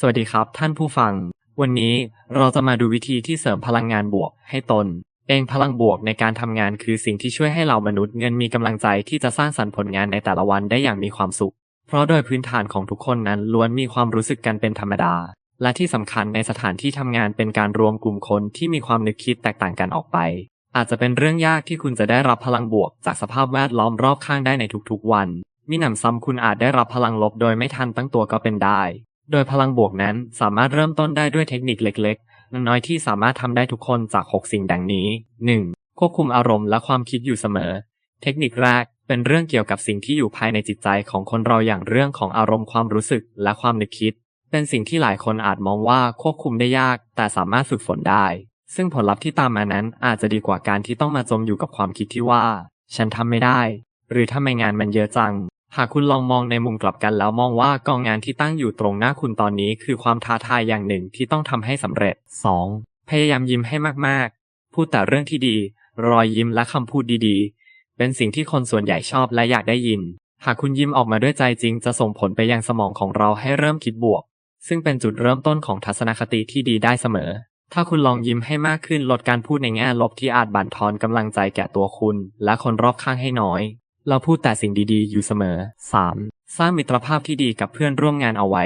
สวัสดีครับท่านผู้ฟัง วันนี้เราจะมาดูวิธีที่เสริมพลังงานบวกให้ตน เองพลังบวกในการทำงานคือสิ่งที่ช่วยให้เรามนุษย์เงินมีกำลังใจที่จะสร้างสรรค์ผลงานในแต่ละวันได้อย่างมีความสุข เพราะโดยพื้นฐานของทุกคนนั้นล้วนมีความรู้สึกกันเป็นธรรมดา และที่สำคัญในสถานที่ทำงานเป็นการรวมกลุ่มคนที่มีความนึกคิดแตกต่างกันออกไป อาจจะเป็นเรื่องยากที่คุณจะได้รับพลังบวก จากสภาพแวดล้อมรอบข้างได้ในทุกๆวันมิหนำซ้ำคุณอาจได้รับพลังลบโดยไม่ทันตั้งตัวก็เป็นได้ โดยพลังบวกนั้นสามารถเริ่มต้นได้ด้วยเทคนิคเล็กๆ น้อยๆที่สามารถทำได้ทุกคนจาก 6 สิ่งดังนี้ 1. ควบคุมอารมณ์และความคิดอยู่เสมอ เทคนิคแรกเป็นเรื่องเกี่ยวกับสิ่งที่อยู่ภายในจิตใจของคนเราอย่างเรื่องของอารมณ์ความรู้สึกและความนึกคิด เป็นสิ่งที่หลายคนอาจมองว่าควบคุมได้ยาก แต่สามารถฝึกฝนได้ ซึ่งผลลัพธ์ที่ตามมานั้นอาจจะดีกว่าการที่ต้องมาจมอยู่กับความคิดที่ว่า ฉันทำไม่ได้ หรือทำไมงานมันเยอะจัง หากคุณลองมองในมุมกลับกันแล้วมองว่ากองงานที่ตั้งอยู่ตรงหน้าคุณตอนนี้คือความท้าทายอย่างหนึ่งที่ต้องทำให้สำเร็จ 2. พยายามยิ้มให้มากๆ พูดแต่เรื่องที่ดี รอยยิ้มและคำพูดดีๆ เป็นสิ่งที่คนส่วนใหญ่ชอบและอยากได้ยิน หากคุณยิ้มออกมาด้วยใจจริงจะส่งผลไปยังสมองของเราให้เริ่มคิดบวก ซึ่งเป็นจุดเริ่มต้นของทัศนคติที่ดีได้เสมอ ถ้าคุณลองยิ้มให้มากขึ้นลดการพูดในแง่ลบที่อาจบั่นทอนกำลังใจแก่ตัวคุณ และคนรอบข้างให้น้อย เราพูดแต่สิ่งดีๆ อยู่เสมอ 3. สร้างมิตรภาพที่ดีกับเพื่อนร่วมงานเอาไว้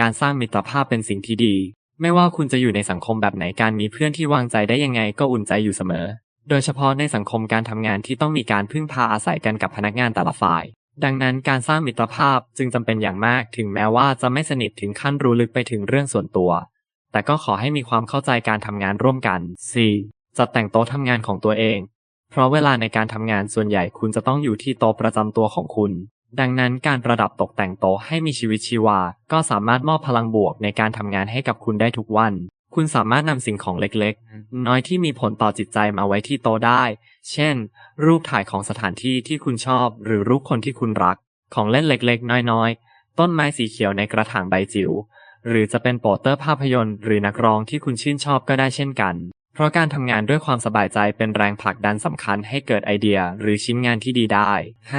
การสร้างมิตรภาพเป็นสิ่งที่ดี ไม่ว่าคุณจะอยู่ในสังคมแบบไหนการมีเพื่อนที่วางใจได้ยังไงก็อุ่นใจอยู่เสมอ โดยเฉพาะในสังคมการทำงานที่ต้องมีการพึ่งพาอาศัยกันกับพนักงานแต่ละฝ่าย ดังนั้นการสร้างมิตรภาพจึงจำเป็นอย่างมาก ถึงแม้ว่าจะไม่สนิทถึงขั้นรู้ลึกไปถึงเรื่องส่วนตัว แต่ก็ขอให้มีความเข้าใจการทำงานร่วมกัน 4. จัดแต่งโต๊ะทำงานของตัวเอง เพราะเวลาในการทำงานส่วนใหญ่คุณจะต้องอยู่ที่โต๊ะประจำตัวของคุณ ดังนั้นการประดับตกแต่งโต๊ะให้มีชีวิตชีวา ก็สามารถมอบพลังบวกในการทำงานให้กับคุณได้ทุกวัน คุณสามารถนำสิ่งของเล็กๆ น้อยที่มีผลต่อจิตใจมาไว้ที่โต๊ะได้ เช่น รูปถ่ายของสถานที่ที่คุณชอบ หรือรูปคนที่คุณรัก ของเล่นเล็กๆ น้อยๆ ต้นไม้สีเขียวในกระถางใบจิ๋วหรือจะเป็นโปสเตอร์ภาพยนตร์หรือนักร้องที่คุณชื่นชอบก็ได้เช่นกัน เพราะการทำงานด้วยความสบายใจเป็นแรงผลักดันสำคัญให้เกิดไอเดียหรือชิ้นงานที่ดีได้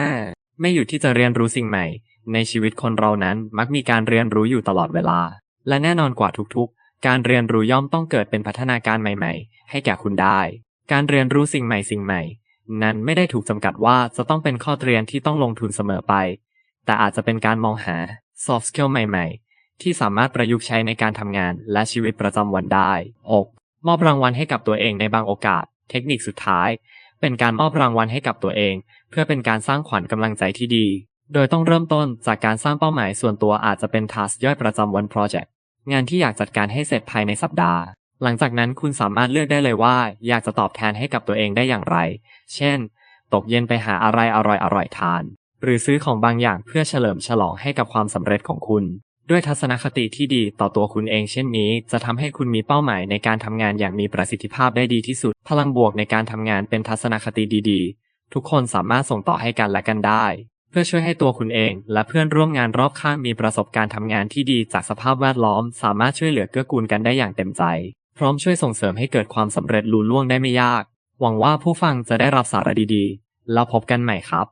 5. ไม่อยู่ที่จะเรียนรู้สิ่งใหม่ ในชีวิตคนเรานั้นมักมีการเรียนรู้อยู่ตลอดเวลา และแน่นอนกว่าทุกๆ การเรียนรู้ย่อมต้องเกิดเป็นพัฒนาการใหม่ๆ ให้แก่คุณได้ การเรียนรู้สิ่งใหม่สิ่งใหม่ นั้นไม่ได้ถูกจำกัดว่าจะต้องเป็นข้อเรียนที่ต้องลงทุนเสมอไป แต่อาจจะเป็นการมองหา soft skill ใหม่ ๆ ที่สามารถประยุกต์ใช้ในการทำงานและชีวิตประจำวันได้อก มอบรางวัลให้กับตัวเองในบางโอกาส เทคนิคสุดท้าย เป็นการมอบรางวัลให้กับตัวเอง เพื่อเป็นการสร้างขวัญกำลังใจที่ดี โดยต้องเริ่มต้นจากการสร้างเป้าหมายส่วนตัวอาจจะเป็นทัสย่อยประจำวันโปรเจกต์งานที่อยากจัดการให้เสร็จภายในสัปดาห์ หลังจากนั้นคุณสามารถเลือกได้เลยว่า อยากจะตอบแทนให้กับตัวเองได้อย่างไร เช่น ตกเย็นไปหาอะไรอร่อยๆทาน หรือซื้อของบางอย่างเพื่อเฉลิมฉลองให้กับความสำเร็จของคุณ ด้วยทัศนคติที่ดีต่อตัวคุณเองเช่นนี้ จะทำให้คุณมีเป้าหมายในการทำงานอย่างมีประสิทธิภาพได้ดีที่สุด พลังบวกในการทำงานเป็นทัศนคติดีๆ ทุกคนสามารถส่งต่อให้กันและกันได้ เพื่อช่วยให้ตัวคุณเอง และเพื่อนร่วมงานรอบข้างมีประสบการณ์ทำงานที่ดีจากสภาพแวดล้อม สามารถช่วยเหลือเกื้อกูลกันได้อย่างเต็มใจ พร้อมช่วยส่งเสริมให้เกิดความสำเร็จลุล่วงได้ไม่ยาก หวังว่าผู้ฟังจะได้รับสาระดีๆ แล้วพบกันใหม่ครับ